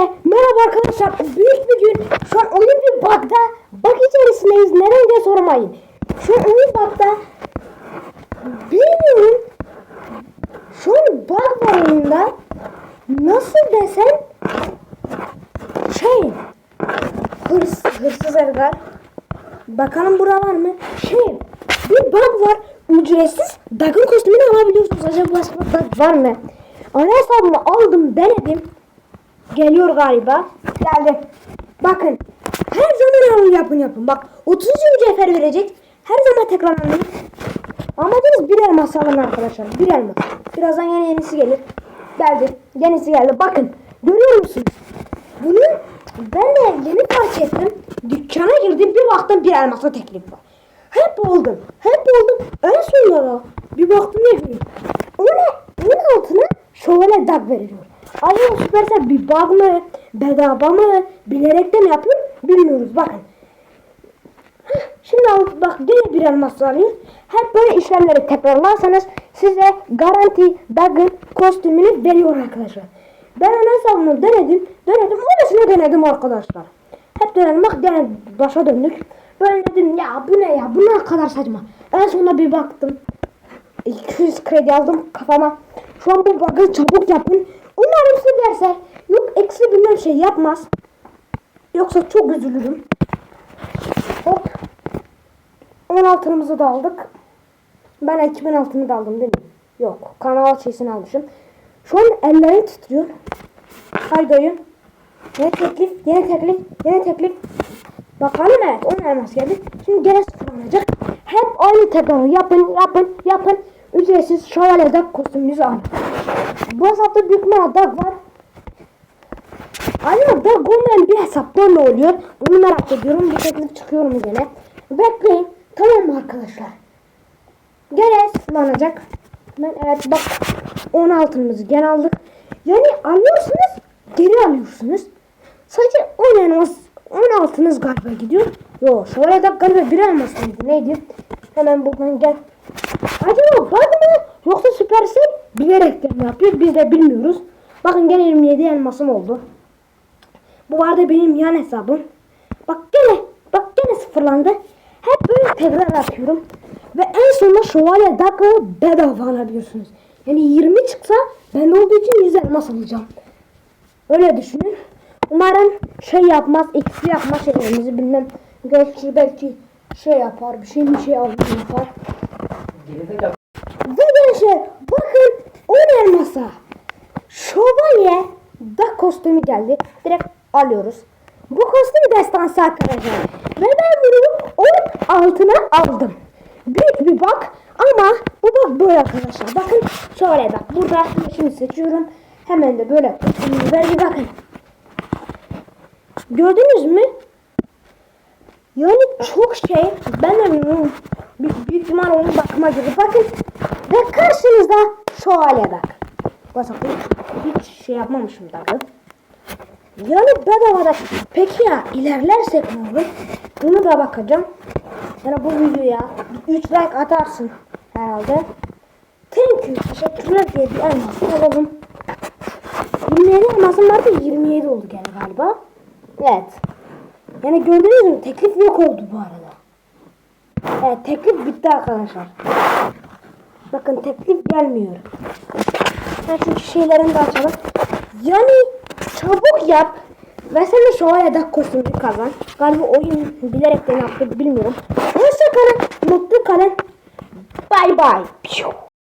merhaba arkadaşlar. Büyük bir gün. Şu an oyun bir bug'da. Bug içerisindeyiz. Neden diye sormayın. Şu an oyun bug'da. Bilmiyorum. Şu an bug var oyunda. Nasıl desem. Şey. Hırs, hırsız Edgar. Bakalım burada var mı? Şey. Bir bug var. Ücretsiz Dag'ın kostümünü alabiliyorsunuz. Acaba başka bug var mı? Ana hesabımı aldım denedim. Geliyor galiba. Geldi. Bakın. Her zaman alın yapın yapın. Bak 30 mücevher verecek. Her zaman tekrarlanın. Amacınız bir elmas alın arkadaşlar. Bir elmas. Birazdan yeni yenisi gelir. Geldi. Yenisi geldi. Bakın. Görüyor musunuz? Bunu ben de yeni fark ettim. Dükkana girdim bir baktım bir elmasa teklif var. Hep oldum. Hep oldum. En sonunda bir baktım ne bileyim. O ne? Onun altına şövalye dag veriliyor. Acaba Supercell bir bug mı? Bedava mı? Bilerek de mi yapıyor? Bilmiyoruz. Bakın. Şimdi al, bak gene bir elmas alıyor. Hep böyle işlemleri tekrarlarsanız size garanti Dag'ın kostümünü veriyor arkadaşlar. Ben ana hesabımı denedim. Denedim. Öylesine denedim arkadaşlar. Hep denedim. Bak gene başa döndük. Böyle dedim ya bu ne ya bu ne kadar saçma. En sonunda bir baktım. 200 kredi aldım kafama. Şu an bu bug'ı çabuk yapın. Umarım silerse. Yok eksi bilmem şey yapmaz. Yoksa çok üzülürüm. Hop. 16'nımızı da aldık. Ben 2000 altını da aldım değil mi? Yok. Kanal şeysini almışım. Şu an ellerim titriyor. Haydi oyun. Yeni teklif, yeni teklif, yeni teklif. Bakalım evet 10 elmas geldi. Şimdi gene sıfırlanacak. Hep aynı tekrarı yapın, yapın, yapın. Ücretsiz şövalye kostümünüzü alın. Bu hesapta büyük bir dag var. Acaba dag olmayan bir hesapta ne oluyor? Onu merak ediyorum. Bir teklif çıkıyor mu gene? Bekleyin. Tamam mı arkadaşlar? Gene sıfırlanacak. Ben evet bak 16'ımızı gene aldık. Yani alıyorsunuz geri alıyorsunuz. Sadece 10 elmas 16'nız galiba gidiyor. Yo şöyle de galiba bir elmas mıydı neydi? Hemen buradan gel. Acaba bug yoksa Supercell bilerek de mi yapıyor biz de bilmiyoruz. Bakın gene 27 elmasım oldu. Bu arada benim yan hesabım. Bak gene bak gene sıfırlandı. Hep böyle tekrar atıyorum. Ve en sonunda şövalye dakika bedava alabiliyorsunuz. Yani 20 çıksa ben olduğu için 100 elmas alacağım. Öyle düşünün. Umarım şey yapmaz, eksi yapmaz şeylerimizi bilmem. Belki belki şey yapar, bir şey bir şey yapar. Gerizekalı. Gençler bakın 10 elmasa şövalye da kostümü geldi. Direkt alıyoruz. Bu kostüm destansı arkadaşlar. Ve ben bunu 10 altına aldım. Büyük bir bak ama bu bak böyle arkadaşlar. Bakın şöyle bak. Burada şimdi seçiyorum. Hemen de böyle kostümü ver bir bakın. Gördünüz mü? Yani çok şey. Ben de bilmiyorum. Büyük, ihtimal onun bakıma gibi. Bakın. Karşınızda şövalye bak. Bakın hiç şey yapmamışım daha. Yani bedavada. Peki ya ilerlersek ne olur? Bunu da bakacağım. Yani bu videoya 3 like atarsın herhalde. Thank you. Teşekkürler diye bir elmas alalım. 27 elmasım vardı 27 oldu gene galiba. Evet. Yani gördünüz mü? Teklif yok oldu bu arada. Evet teklif bitti arkadaşlar. Bakın teklif gelmiyor. Ben şu şeylerini de açalım. Yani çabuk yap. Ve sen de şöyle dak kostümü kazan. Galiba oyun bilerek de yaptı bilmiyorum. Hoşça kalın. Mutlu kalın. Bye. Piu.